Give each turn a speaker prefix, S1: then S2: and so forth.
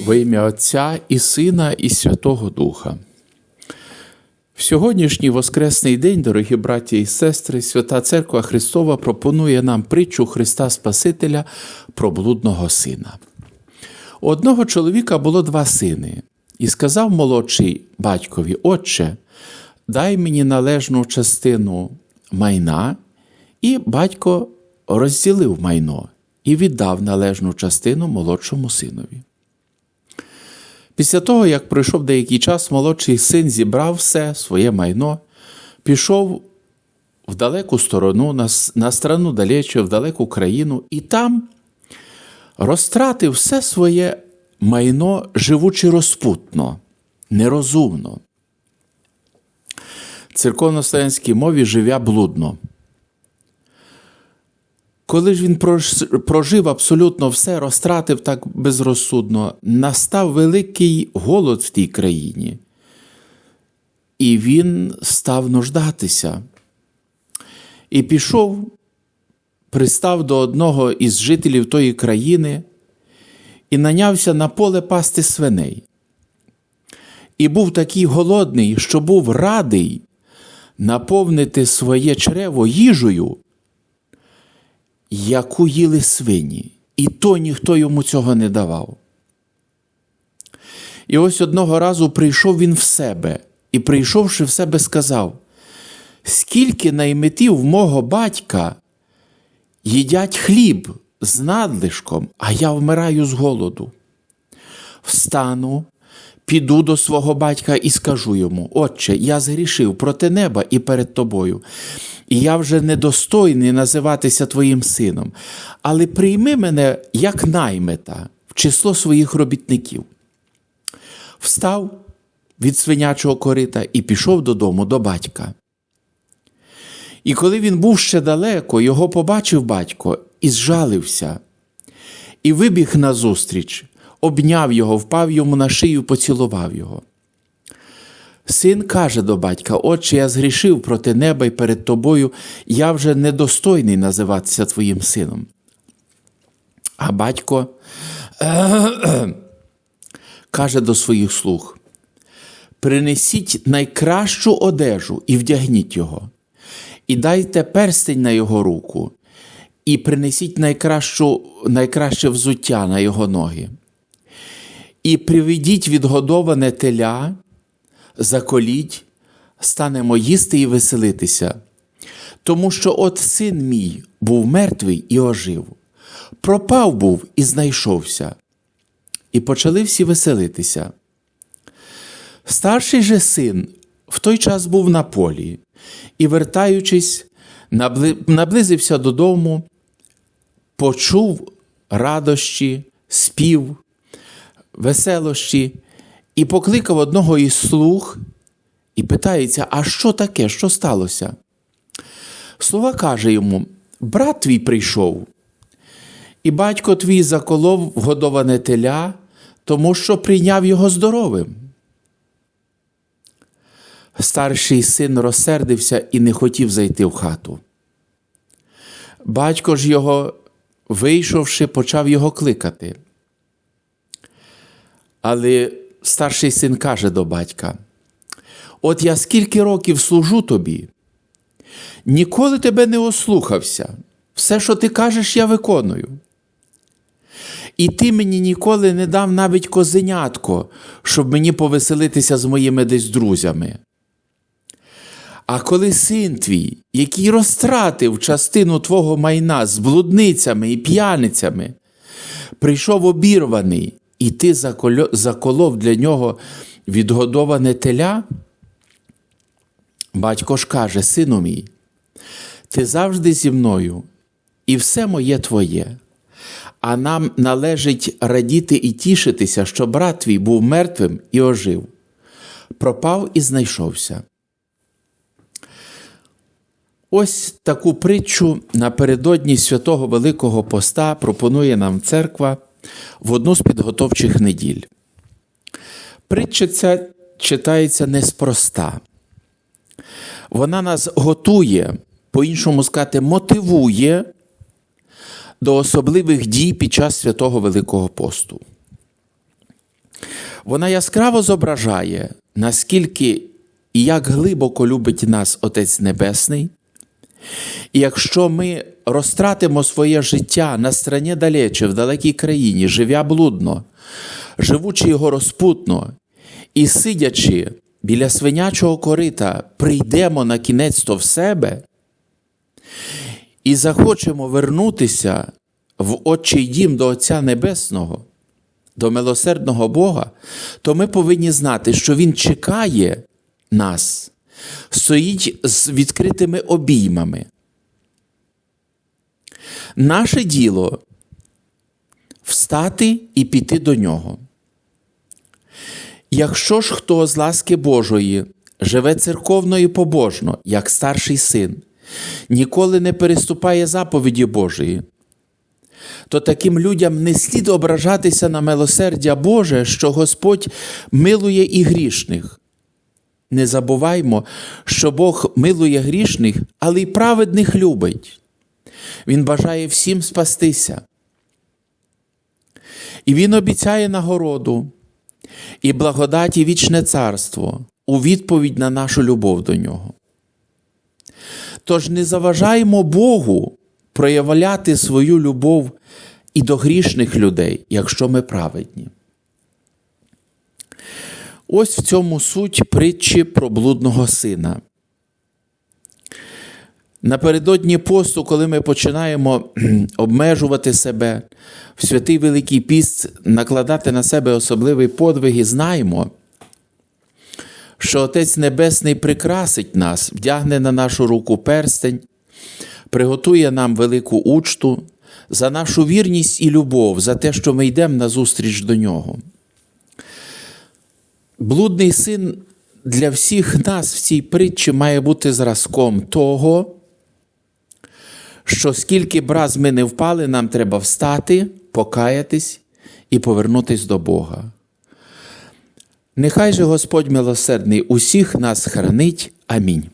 S1: Во ім'я Отця і Сина, і Святого Духа. В сьогоднішній Воскресний день, дорогі браті і сестри, Свята Церква Христова пропонує нам притчу Христа Спасителя про блудного сина. У одного чоловіка було два сини, і сказав молодший батькові: Отче, дай мені належну частину майна, і батько розділив майно і віддав належну частину молодшому синові. Після того, як пройшов деякий час, молодший син зібрав все своє майно, пішов в далеку сторону, на, на страну далече, в далеку країну, і там розтратив все своє майно, живучи розпутно, нерозумно. В церковнослов'янській мові живя блудно. Коли ж він прожив абсолютно все, розтратив так безрозсудно, настав великий голод в тій країні, і він став нуждатися. І пішов, пристав до одного із жителів тої країни і нанявся на поле пасти свиней. І був такий голодний, що був радий наповнити своє чрево їжею яку їли свині, і то ніхто йому цього не давав. І ось одного разу прийшов він в себе і, прийшовши в себе, сказав: Скільки найметів мого батька їдять хліб з надлишком, а я вмираю з голоду. Встану, піду до свого батька і скажу йому: Отче, я згрішив проти неба і перед тобою і я вже недостойний називатися твоїм сином, але прийми мене як наймета в число своїх робітників. Встав від свинячого корита і пішов додому до батька. І коли він був ще далеко, його побачив батько і зжалився, і вибіг назустріч, обняв його, впав йому на шию, поцілував його. Син каже до батька: Отче, я згрішив проти неба і перед тобою, я вже недостойний називатися твоїм сином. А батько каже до своїх слуг: принесіть найкращу одежу і вдягніть його, і дайте перстень на його руку, і принесіть найкращу, найкраще взуття на його ноги, і приведіть відгодоване теля заколіть, станемо їсти і веселитися. Тому що от син мій був мертвий і ожив, пропав був і знайшовся. І почали всі веселитися. Старший же син в той час був на полі і, вертаючись, наблизився додому, почув радощі, спів, веселощі і покликав одного із слуг і питається, а що таке, що сталося? Слуга каже йому: брат твій прийшов, і батько твій заколов вгодоване теля, тому що прийняв його здоровим. Старший син розсердився і не хотів зайти в хату. Батько ж його, вийшовши, почав його кликати. Але старший син каже до батька: От я скільки років служу тобі, ніколи тебе не ослухався. Все, що ти кажеш, я виконую. І ти мені ніколи не дав навіть козенятко, щоб мені повеселитися з моїми десь друзями. А коли син твій, який розтратив частину твого майна з блудницями і п'яницями, прийшов обірваний і ти заколов для нього відгодоване теля? Батько ж каже, сину мій, ти завжди зі мною, і все моє твоє, а нам належить радіти і тішитися, що брат твій був мертвим і ожив, пропав і знайшовся. Ось таку притчу напередодні святого Великого Поста пропонує нам церква в одну з підготовчих неділь. Притча ця читається неспроста. Вона нас готує, по-іншому сказати, мотивує до особливих дій під час святого Великого посту. Вона яскраво зображає, наскільки і як глибоко любить нас Отець Небесний. І якщо ми розтратимо своє життя на стороні далече, в далекій країні, живя блудно, живучи його розпутно і сидячи біля свинячого корита, прийдемо на кінець то в себе і захочемо вернутися в Отчий дім до Отця Небесного, до милосердного Бога, то ми повинні знати, що Він чекає нас, стоїть з відкритими обіймами. Наше діло встати і піти до нього. Якщо ж хто з ласки Божої живе церковно і побожно, як старший син, ніколи не переступає заповіді Божої, то таким людям не слід ображатися на милосердя Боже, що Господь милує і грішних. Не забуваймо, що Бог милує грішних, але й праведних любить. Він бажає всім спастися. І Він обіцяє нагороду і благодаті вічне царство у відповідь на нашу любов до нього. Тож не заважаємо Богу проявляти свою любов і до грішних людей, якщо ми праведні. Ось в цьому суть притчі про блудного сина. Напередодні посту, коли ми починаємо обмежувати себе в святий Великий Піст, накладати на себе особливий подвиг і знаємо, що Отець Небесний прикрасить нас, вдягне на нашу руку перстень, приготує нам велику учту за нашу вірність і любов, за те, що ми йдемо назустріч до нього. Блудний син для всіх нас в цій притчі має бути зразком того, що скільки б раз ми не впали, нам треба встати, покаятись і повернутись до Бога. Нехай же Господь милосердний усіх нас хранить. Амінь.